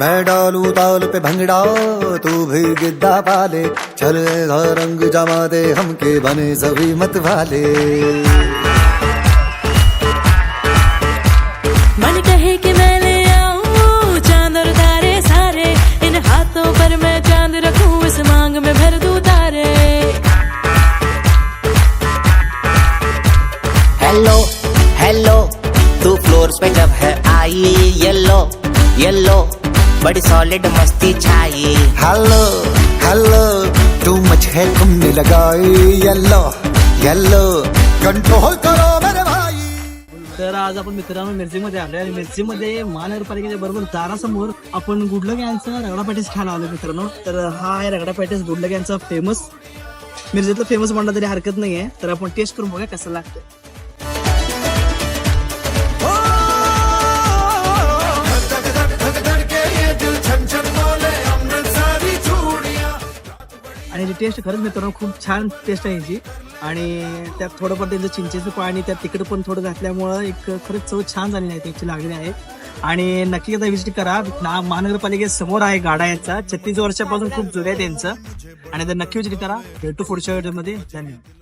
मैं डालू ताल पे भंगड़ा तू भी गिद्दा पाले। चलेगा रंग जमा दे हमके बने सभी मत वाले मन कहे कि मैं ले आऊँ चाँद और तारे सारे। इन हाथों पर मैं चाँद रखूँ इस मांग में भर दूँ तारे। हेलो हेलो तू फ्लोर पे जब है आई येलो येलो बड़ी सॉलिड मस्ती छाई। हेलो हेलो तू मच है तुमने लगाई येलो येलो कंट्रोल करो मेरे भाई। तर आज आपण मित्रांनो मिरचीमध्ये आलोय आणि मिरचीमध्ये महानगरपालिकेच्या बरोबर दारासमोर आपण गुडलग यांचा रगडा पॅटीस खायला आलो मित्रांनो. तर हा आहे रगडा पॅटीस गुडलग यांचा फेमस मिरजेतलं फेमस म्हणलं तरी हरकत नाहीये. तर आपण टेस्ट करून बघूया कसं लागतं आणि टेस्ट खरंच मित्रांनो खूप छान टेस्ट आहे याची. आणि त्यात थोडंफार त्यांचं चिंचेचं पाणी त्यात तिकडं पण थोडं घातल्यामुळं एक खरंच चव छान झालेली आहे त्याची लागलेली आहे. आणि नक्की एकदा विजिट करा. ना महानगरपालिकेसमोर आहे गाडा याचा. छत्तीस वर्षापासून खूप जुने आहे त्यांचं. आणि तर नक्की विजिट करा. भेटू पुढच्या व्हिडिओमध्ये धन्यवाद.